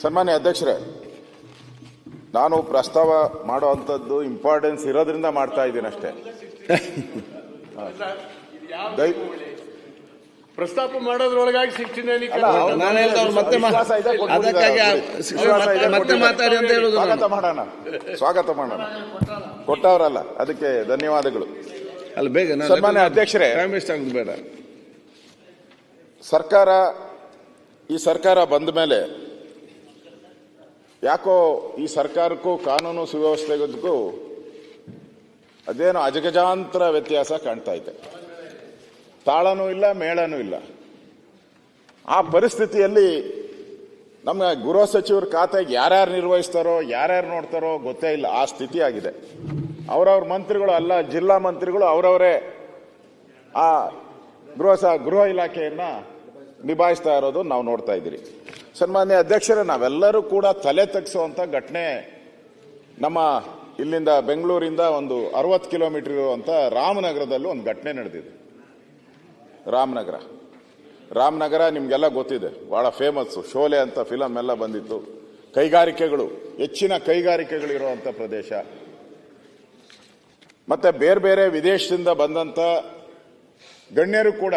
ಸನ್ಮಾನ್ಯ ಅಧ್ಯಕ್ಷರೇ ನಾನು ಪ್ರಸ್ತಾವ ಮಾಡುವಂಥದ್ದು ಇಂಪಾರ್ಟೆನ್ಸ್ ಇರೋದ್ರಿಂದ ಮಾಡ್ತಾ ಇದ್ದೀನಿ ಅಷ್ಟೇ ದಯ- ಪ್ರಸ್ತಾಪ ಮಾಡೋದ್ರೊಳಗಾಗಿ ಸಿಕ್ಸ್ಟೀನ್ ನಾನು ಹೇಳ್ದೆ ಅವ್ರು ಮತ್ತೆ ಮಾ- ವಿಶ್ವಾಸ ಇದೆ, ಕೊಟ್ಬಿಟ್ಟಿದ್ದಾರೆ ಅದಕ್ಕಾಗಿ ಆ. ಶಿಕ್ಷಣ ವಿಶ್ವಾಸ ಮತ್ತೆ- ಇದೆ, ಮತ್ತೆ. ಮಾತಾಡಿ ಅಂತ ಹೇಳುದು ನಾನು. ಸ್ವಾಗತ ಮಾಡೋಣ ಸ್ವಾಗತ ಮಾಡೋಣ ಕೊಟ್ಟವರಲ್ಲ ಅದಕ್ಕೆ ಧನ್ಯವಾದಗಳು ಅಲ್ಲ ಬೇಗ ನಾನು ಸನ್ಮಾನ್ಯ ಅಧ್ಯಕ್ಷರೇ. ಟೈಮ್ ವೇಸ್ಟ್ ಆಗುದು ಬೇಡ ಸರ್ಕಾರ ಈ ಸರ್ಕಾರ ಬಂದ ಮೇಲೆ ಯಾಕೋ ಈ ಸರ್ಕಾರಕ್ಕೂ ಕಾನೂನು ಸುವ್ಯವಸ್ಥೆಗೂ ಅದೇನೋ ಅಜಗಜಾಂತರ ವ್ಯತ್ಯಾಸ ಕಾಣ್ತಾ ಇದೆ. ತಾಳನೂ ಇಲ್ಲ, ಮೇಳನೂ ಇಲ್ಲ. ಆ ಪರಿಸ್ಥಿತಿಯಲ್ಲಿ ನಮ್ಮ ಗೃಹ ಸಚಿವರ ಖಾತೆಗೆ ಯಾರ್ಯಾರು ನಿರ್ವಹಿಸ್ತಾರೋ, ಯಾರ್ಯಾರು ನೋಡ್ತಾರೋ ಗೊತ್ತೇ ಇಲ್ಲ. ಆ ಸ್ಥಿತಿ ಆಗಿದೆ. ಅವರವ್ರ ಮಂತ್ರಿಗಳು ಅಲ್ಲ, ಜಿಲ್ಲಾ ಮಂತ್ರಿಗಳು ಅವರವರೇ ಆ ಗೃಹ ಗೃಹ ಇಲಾಖೆಯನ್ನು ನಿಭಾಯಿಸ್ತಾ ಇರೋದು ನಾವು ನೋಡ್ತಾ ಇದ್ದೀರಿ. ಸನ್ಮಾನ್ಯ ಅಧ್ಯಕ್ಷರೇ, ನಾವೆಲ್ಲರೂ ಕೂಡ ತಲೆ ತಗ್ಸುವಂತ ಘಟನೆ. ನಮ್ಮ ಇಲ್ಲಿಂದ ಬೆಂಗಳೂರಿಂದ ಒಂದು ಅರವತ್ತು ಕಿಲೋಮೀಟರ್ ಇರುವಂತ ರಾಮನಗರದಲ್ಲೂ ಒಂದು ಘಟನೆ ನಡೆದಿದೆ. ರಾಮನಗರ. ರಾಮನಗರ ನಿಮಗೆಲ್ಲ ಗೊತ್ತಿದೆ, ಬಹಳ ಫೇಮಸ್ಸು ಶೋಲೆ ಅಂತ ಫಿಲಮ್ ಎಲ್ಲ ಬಂದಿತ್ತು. ಕೈಗಾರಿಕೆಗಳು, ಹೆಚ್ಚಿನ ಕೈಗಾರಿಕೆಗಳಿರುವಂಥ ಪ್ರದೇಶ. ಮತ್ತೆ ಬೇರೆ ಬೇರೆ ವಿದೇಶದಿಂದ ಬಂದಂತ ಗಣ್ಯರು ಕೂಡ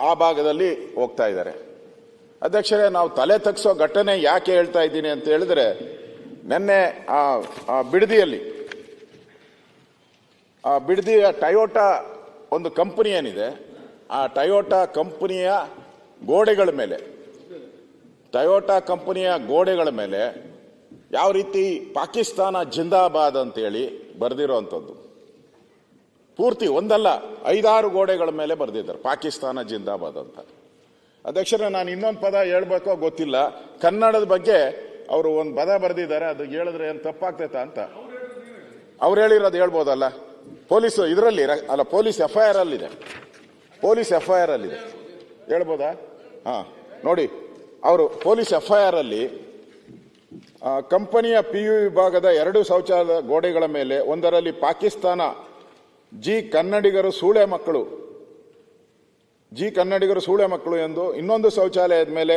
ಆ ಭಾಗದಲ್ಲಿ ಹೋಗ್ತಾ ಇದ್ದಾರೆ. ಅಧ್ಯಕ್ಷರೇ, ನಾವು ತಲೆ ತಗ್ಸೋ ಘಟನೆ ಯಾಕೆ ಹೇಳ್ತಾ ಇದ್ದೀನಿ ಅಂತ ಹೇಳಿದ್ರೆ, ನಿನ್ನೆ ಆ ಬಿಡದಿಯಲ್ಲಿ, ಆ ಬಿಡದಿಯ ಟಯೋಟಾ ಒಂದು ಕಂಪನಿ ಏನಿದೆ, ಆ ಟಯೋಟಾ ಕಂಪನಿಯ ಗೋಡೆಗಳ ಮೇಲೆ, ಟಯೋಟಾ ಕಂಪನಿಯ ಗೋಡೆಗಳ ಮೇಲೆ ಯಾವ ರೀತಿ ಪಾಕಿಸ್ತಾನ ಜಿಂದಾಬಾದ್ ಅಂತೇಳಿ ಬರೆದಿರೋವಂಥದ್ದು ಪೂರ್ತಿ ಒಂದಲ್ಲ, ಐದಾರು ಗೋಡೆಗಳ ಮೇಲೆ ಬರೆದಿದ್ದಾರೆ, ಪಾಕಿಸ್ತಾನ ಜಿಂದಾಬಾದ್ ಅಂತ. ಅಧ್ಯಕ್ಷರೇ, ನಾನು ಇನ್ನೊಂದು ಪದ ಹೇಳ್ಬೇಕೋ ಗೊತ್ತಿಲ್ಲ. ಕನ್ನಡದ ಬಗ್ಗೆ ಅವರು ಒಂದು ಪದ ಬರೆದಿದ್ದಾರೆ, ಅದು ಹೇಳಿದ್ರೆ ಏನು ತಪ್ಪಾಗ್ತೈತಾ ಅಂತ. ಅವ್ರು ಹೇಳಿರೋದು ಹೇಳ್ಬೋದಲ್ಲ? ಪೊಲೀಸ್ ಇದರಲ್ಲಿ ಅಲ್ಲ, ಪೊಲೀಸ್ ಎಫ್ ಐ ಆರ್ ಅಲ್ಲಿದೆ. ಪೊಲೀಸ್ ಎಫ್ ಐ ಆರ್ ಅಲ್ಲಿದೆ. ಹೇಳ್ಬೋದಾ? ಹಾ, ನೋಡಿ, ಅವರು ಪೊಲೀಸ್ ಎಫ್ ಐ ಆರ್ ಅಲ್ಲಿ ಕಂಪನಿಯ ಪಿ ಯು ವಿಭಾಗದ ಎರಡು ಶೌಚಾಲಯ ಗೋಡೆಗಳ ಮೇಲೆ, ಒಂದರಲ್ಲಿ ಪಾಕಿಸ್ತಾನ ಜಿ ಕನ್ನಡಿಗರು, ಸೂಳೆ ಮಕ್ಕಳು ಜಿ ಕನ್ನಡಿಗರು ಸೂಳೆ ಮಕ್ಕಳು ಎಂದು ಇನ್ನೊಂದು ಶೌಚಾಲಯದ ಮೇಲೆ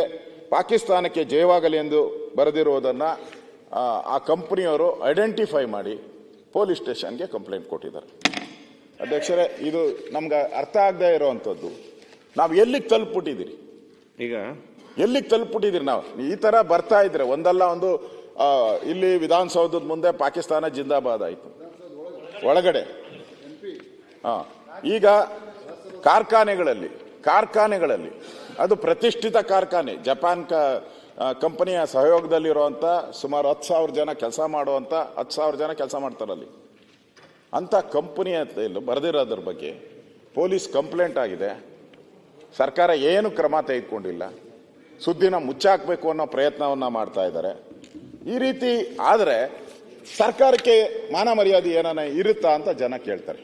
ಪಾಕಿಸ್ತಾನಕ್ಕೆ ಜಯವಾಗಲಿ ಎಂದು ಬರೆದಿರುವುದನ್ನು ಆ, ಕಂಪ್ನಿಯವರು ಐಡೆಂಟಿಫೈ ಮಾಡಿ ಪೊಲೀಸ್ ಸ್ಟೇಷನ್ಗೆ ಕಂಪ್ಲೇಂಟ್ ಕೊಟ್ಟಿದ್ದಾರೆ. ಅಧ್ಯಕ್ಷರೇ ಇದು ನಮ್ಗೆ ಅರ್ಥ ಆಗದೆ ಇರುವಂಥದ್ದು. ನಾವು ಎಲ್ಲಿಗೆ ತಲುಪಿಬಿಟ್ಟಿದ್ದೀರಿ ಈಗ ಎಲ್ಲಿಗೆ ತಲುಪಿಬಿಟ್ಟಿದ್ದೀರಿ ನಾವು? ಈ ಥರ ಬರ್ತಾ ಇದ್ರೆ ಒಂದಲ್ಲ ಒಂದು ಇಲ್ಲಿ ವಿಧಾನಸೌಧದ ಮುಂದೆ ಪಾಕಿಸ್ತಾನ ಜಿಂದಾಬಾದ್ ಆಯಿತು. ಒಳಗಡೆ. ಹಾಂ ಈಗ ಕಾರ್ಖಾನೆಗಳಲ್ಲಿ ಕಾರ್ಖಾನೆಗಳಲ್ಲಿ. ಅದು ಪ್ರತಿಷ್ಠಿತ ಕಾರ್ಖಾನೆ. ಜಪಾನ್ ಕ ಕಂಪನಿಯ ಸಹಯೋಗದಲ್ಲಿರುವಂಥ ಸುಮಾರು ಹತ್ತು ಸಾವಿರ ಜನ ಕೆಲಸ ಮಾಡುವಂಥ ಹತ್ತು ಸಾವಿರ ಜನ ಕೆಲಸ ಮಾಡ್ತಾರಲ್ಲಿ ಅಂತ ಕಂಪನಿಯ ಬರೆದಿರೋದ್ರ ಬಗ್ಗೆ ಪೊಲೀಸ್ ಕಂಪ್ಲೇಂಟ್ ಆಗಿದೆ. ಸರ್ಕಾರ ಏನು ಕ್ರಮ ತೆಗೆದುಕೊಂಡಿಲ್ಲ. ಸುದ್ದಿನ ಮುಚ್ಚಾಕಬೇಕು ಅನ್ನೋ ಪ್ರಯತ್ನವನ್ನು ಮಾಡ್ತಾ ಇದ್ದಾರೆ. ಈ ರೀತಿ ಆದರೆ ಸರ್ಕಾರಕ್ಕೆ ಮಾನ ಮರ್ಯಾದೆ ಏನಾನ ಇರುತ್ತಾ ಅಂತ ಜನ ಕೇಳ್ತಾರೆ.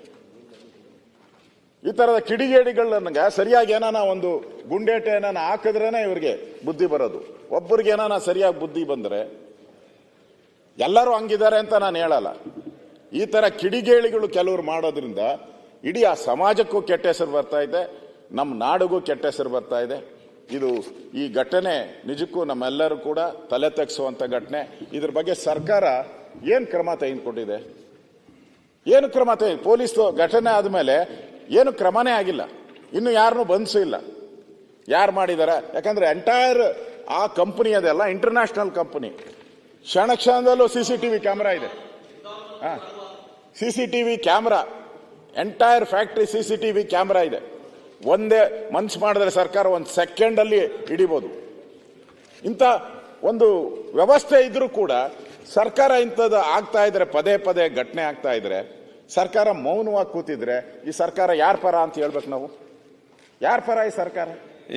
ಈ ತರದ ಕಿಡಿಗೇಡಿಗಳನ್ನ ಸರಿಯಾಗಿ ಏನಾನ ಒಂದು ಗುಂಡೇಟೆ ಏನಾನ ಹಾಕಿದ್ರೇನೆ ಇವ್ರಿಗೆ ಬುದ್ಧಿ ಬರೋದು. ಒಬ್ಬರಿಗೆ ಏನಾನ ಸರಿಯಾಗಿ ಬುದ್ಧಿ ಬಂದ್ರೆ ಎಲ್ಲರೂ ಹಂಗಿದ್ದಾರೆ ಅಂತ ನಾನು ಹೇಳಲ್ಲ. ಈ ತರ ಕಿಡಿಗೇಳಿಗಳು ಕೆಲವರು ಮಾಡೋದ್ರಿಂದ ಇಡೀ ಆ ಸಮಾಜಕ್ಕೂ ಕೆಟ್ಟ ಹೆಸರು ಬರ್ತಾ ಇದೆ ನಮ್ಮ ನಾಡಿಗೂ ಕೆಟ್ಟ ಹೆಸರು ಬರ್ತಾ ಇದೆ. ಇದು ಈ ಘಟನೆ ನಿಜಕ್ಕೂ ನಮ್ಮೆಲ್ಲರೂ ಕೂಡ ತಲೆ ತಗ್ಸುವಂತ ಘಟನೆ. ಇದ್ರ ಬಗ್ಗೆ ಸರ್ಕಾರ ಏನು ಕ್ರಮ ತೆಗೆದುಕೊಂಡಿದೆ? ಏನು ಕ್ರಮ ತೆಗೆ ಪೊಲೀಸ್ ಘಟನೆ ಆದಮೇಲೆ ಏನು ಕ್ರಮನೇ ಆಗಿಲ್ಲ. ಇನ್ನು ಯಾರನ್ನೂ ಬಂಧಿಸಿಲ್ಲ ಯಾರು ಮಾಡಿದ್ದಾರೆ ಯಾಕಂದ್ರೆ ಎಂಟೈರ್ ಆ ಕಂಪನಿ ಅದೆಲ್ಲ ಇಂಟರ್ನ್ಯಾಷನಲ್ ಕಂಪನಿ ಕ್ಷಣ ಕ್ಷಣದಲ್ಲೂ ಸಿ ಸಿ ಟಿವಿ ಕ್ಯಾಮ್ರಾ ಇದೆ. C C T V camera entire factory C C T V camera ಇದೆ. ಒಂದೇ ಮನ್ಸ್ ಮಾಡಿದ್ರೆ ಸರ್ಕಾರ ಒಂದು ಸೆಕೆಂಡ್ ಅಲ್ಲಿ ಹಿಡಿಬೋದು. ಇಂಥ ಒಂದು ವ್ಯವಸ್ಥೆ ಇದ್ರೂ ಕೂಡ ಸರ್ಕಾರ ಇಂಥದ್ದು ಆಗ್ತಾ ಇದ್ರೆ, ಪದೇ ಪದೇ ಘಟನೆ ಆಗ್ತಾ ಇದ್ರೆ ಸರ್ಕಾರ ಮೌನವಾಗಿ ಕೂತಿದ್ರೆ ಈ ಸರ್ಕಾರ ಯಾರ ಪರ ಅಂತ ಹೇಳ್ಬೇಕು ನಾವು? ಯಾರ ಪರ ಈ ಸರ್ಕಾರ?